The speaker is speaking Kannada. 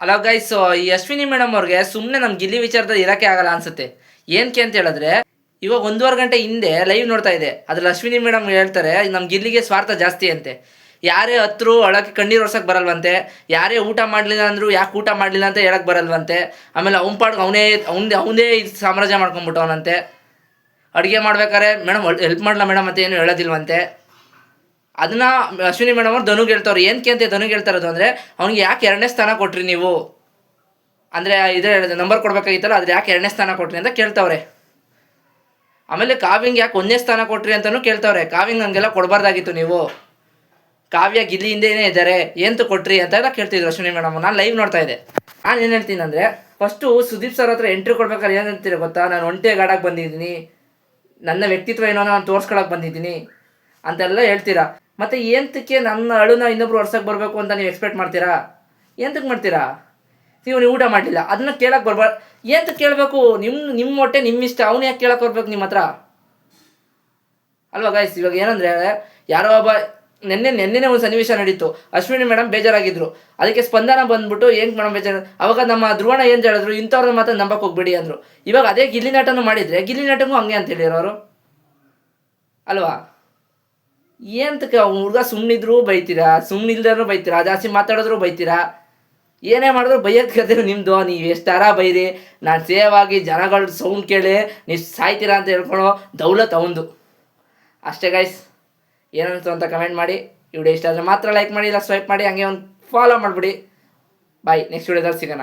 ಅಲ್ಲ ಗೈಸ್ ಈ ಅಶ್ವಿನಿ ಮೇಡಮ್ ಅವ್ರಿಗೆ ಸುಮ್ಮನೆ ನಮ್ಮ ಗಿಲ್ಲಿ ವಿಚಾರದಲ್ಲಿ ಇರೋಕ್ಕೆ ಆಗಲ್ಲ ಅನ್ಸುತ್ತೆ. ಏನಕ್ಕೆ ಅಂತ ಹೇಳಿದ್ರೆ, ಇವಾಗ ಒಂದೂವರೆ ಗಂಟೆ ಹಿಂದೆ ಲೈವ್ ನೋಡ್ತಾ ಇದೆ. ಅದ್ರಲ್ಲಿ ಅಶ್ವಿನಿ ಮೇಡಮ್ ಹೇಳ್ತಾರೆ ನಮ್ಮ ಗಿಲ್ಲಿಗೆ ಸ್ವಾರ್ಥ ಜಾಸ್ತಿ ಅಂತೆ. ಯಾರೇ ಹತ್ರು ಒಳಕ್ಕೆ ಕಣ್ಣೀರು ಒರ್ಸಕ್ಕೆ ಬರಲ್ವಂತೆ, ಯಾರೇ ಊಟ ಮಾಡಲಿಲ್ಲ ಅಂದ್ರು ಯಾಕೆ ಊಟ ಮಾಡಲಿಲ್ಲ ಅಂತ ಹೇಳಕ್ಕೆ ಬರಲ್ವಂತೆ. ಆಮೇಲೆ ಅವ್ನ ಪಾಡ್ಗೆ ಅವನೇ, ಅವನದೇ ಅವನೇ ಸಾಮ್ರಾಜ್ಯ ಮಾಡ್ಕೊಂಬಿಟ್ಟವನಂತೆ ಅಡುಗೆ ಮಾಡ್ಬೇಕಾದ್ರೆ ಮೇಡಮ್ ಹೆಲ್ಪ್ ಮಾಡಲ್ಲ ಮೇಡಮ್ ಅಂತ ಏನು ಹೇಳೋದಿಲ್ವಂತೆ. ಅದನ್ನ ಅಶ್ವಿನಿ ಮೇಡಮ್ ಅವ್ರು ಧನು ಹೇಳ್ತಾವ್ರು ಏನಕ್ಕೆ ಅಂತ ಧನು ಹೇಳ್ತಾ ಇರೋದು ಅಂದರೆ, ಅವ್ನಿಗೆ ಯಾಕೆ ಎರಡನೇ ಸ್ಥಾನ ಕೊಟ್ರಿ ನೀವು? ಅಂದರೆ ಇದೇ ನಂಬರ್ ಕೊಡ್ಬೇಕಾಗಿತ್ತಲ್ಲ, ಅದ್ರ ಯಾಕೆ ಎರಡನೇ ಸ್ಥಾನ ಕೊಟ್ರಿ ಅಂತ ಕೇಳ್ತಾವ್ರೆ. ಆಮೇಲೆ ಕಾವ್ಯಂಗೆ ಯಾಕೆ ಒಂದನೇ ಸ್ಥಾನ ಕೊಟ್ರಿ ಅಂತಲೂ ಕೇಳ್ತಾವ್ರೆ. ಕಾವ್ಯಂಗೆ ಹಂಗೆಲ್ಲ ಕೊಡಬಾರ್ದಾಗಿತ್ತು ನೀವು. ಕಾವ್ಯ ಗಿಲ್ಲಿ ಹಿಂದೆನೇ ಇದ್ದಾರೆ ಎಂತ ಕೊಟ್ರಿ ಅಂತೆಲ್ಲ ಕೇಳ್ತಿದ್ರು ಅಶ್ವಿನಿ ಮೇಡಮ್ ನಾನು ಲೈವ್ ನೋಡ್ತಾ ಇದ್ದೆ. ನಾನು ಏನು ಹೇಳ್ತೀನಿ ಅಂದರೆ ಫಸ್ಟು ಸುದೀಪ್ ಸರ್ ಹತ್ರ ಎಂಟ್ರಿ ಕೊಡ್ಬೇಕಾದ್ರೆ ಏನು ಗೊತ್ತಾ? ನಾನು ಒಂಟೆ ಗಾಡಕ್ಕೆ ಬಂದಿದ್ದೀನಿ. ನನ್ನ ವ್ಯಕ್ತಿತ್ವ ಏನೋ ನಾನು ತೋರ್ಸ್ಕೊಳಕ್ಕೆ ಬಂದಿದ್ದೀನಿ ಅಂತೆಲ್ಲ ಹೇಳ್ತೀರಾ? ಮತ್ತು ಎಂತಕ್ಕೆ ನನ್ನ ಅಳುನ ಇನ್ನೊಬ್ರು ವರ್ಷಕ್ಕೆ ಬರಬೇಕು ಅಂತ ನೀವು ಎಕ್ಸ್ಪೆಕ್ಟ್ ಮಾಡ್ತೀರಾ? ಎಂತಕ್ಕೆ ಮಾಡ್ತೀರಾ? ನೀವು ನೀವು ಊಟ ಮಾಡಲಿಲ್ಲ. ಅದನ್ನ ಕೇಳಕ್ಕೆ ಬರ್ಬಾರ್ದು ಎಂತ ಕೇಳಬೇಕು? ನಿಮ್ಮ ನಿಮ್ಮ ಹೊಟ್ಟೆ ನಿಮ್ಮ ಇಷ್ಟ. ಅವನು ಯಾಕೆ ಕೇಳಕ್ಕೆ ಬರ್ಬೇಕು ನಿಮ್ಮ ಹತ್ರ? ಅಲ್ವಾ ಗಾಯ್ಸ್ ಇವಾಗ ಏನಂದ್ರೆ, ಯಾರೋ ಒಬ್ಬ ನಿನ್ನೆ, ನೆನ್ನೆನೇ ಒಂದು ಸನ್ನಿವೇಶ ನಡೀತು. ಅಶ್ವಿನಿ ಮೇಡಮ್ ಬೇಜಾರಾಗಿದ್ರು. ಅದಕ್ಕೆ ಸ್ಪಂದನ ಬಂದ್ಬಿಟ್ಟು ಹೆಂಗ್ ಮೇಡಮ್ ಬೇಜಾರು, ಅವಾಗ ನಮ್ಮ ಧ್ರುವಣ ಏನು ಹೇಳಿದ್ರು? ಇಂಥವ್ರನ್ನ ಮಾತ್ರ ನಂಬಕ್ಕೆ ಹೋಗ್ಬೇಡಿ ಅಂದ್ರು. ಇವಾಗ ಅದೇ ಗಿಲ್ಲಿ ನಟನು ಮಾಡಿದ್ರೆ, ಗಿಲ್ಲಿ ಹಂಗೆ ಅಂತ ಹೇಳಿರೋರು? ಅಲ್ವಾ? ಏಂತಕ್ಕೆ ಹುಡುಗ ಸುಮ್ಮನಿದ್ರು ಬೈತೀರಾ? ಸುಮ್ಮನಿಲ್ದರೂ ಬೈತೀರಾ? ಜಾಸ್ತಿ ಮಾತಾಡಿದ್ರು ಬೈತೀರಾ? ಏನೇ ಮಾಡಿದ್ರು ಬೈಯೋದ್ ಕತೆ ನಿಮ್ಮದು ನೀವು ಎಷ್ಟಾರ ಬೈರಿ? ನಾನು ಸೇವ್ ಆಗಿ ಜನಗಳ ಸೌಂಡ್ ಕೇಳಿ ನೀವು ಸಾಯ್ತೀರಾ ಅಂತ ಹೇಳ್ಕೊಳೋ ದೌಲತ್ ಅವಂದು. ಅಷ್ಟೇ ಗೈಸ್ ಏನಂತು ಅಂತ ಕಮೆಂಟ್ ಮಾಡಿ. ವಿಡಿಯೋ ಇಷ್ಟ ಆದರೆ ಮಾತ್ರ ಲೈಕ್ ಮಾಡಿ, ಇಲ್ಲ ಸ್ವೈಪ್ ಮಾಡಿ, ಹಂಗೆ ಒಂದು ಫಾಲೋ ಮಾಡಿಬಿಡಿ. ಬಾಯ್ ನೆಕ್ಸ್ಟ್ ವಿಡಿಯೋದಲ್ಲಿ ಸಿಗೋಣ.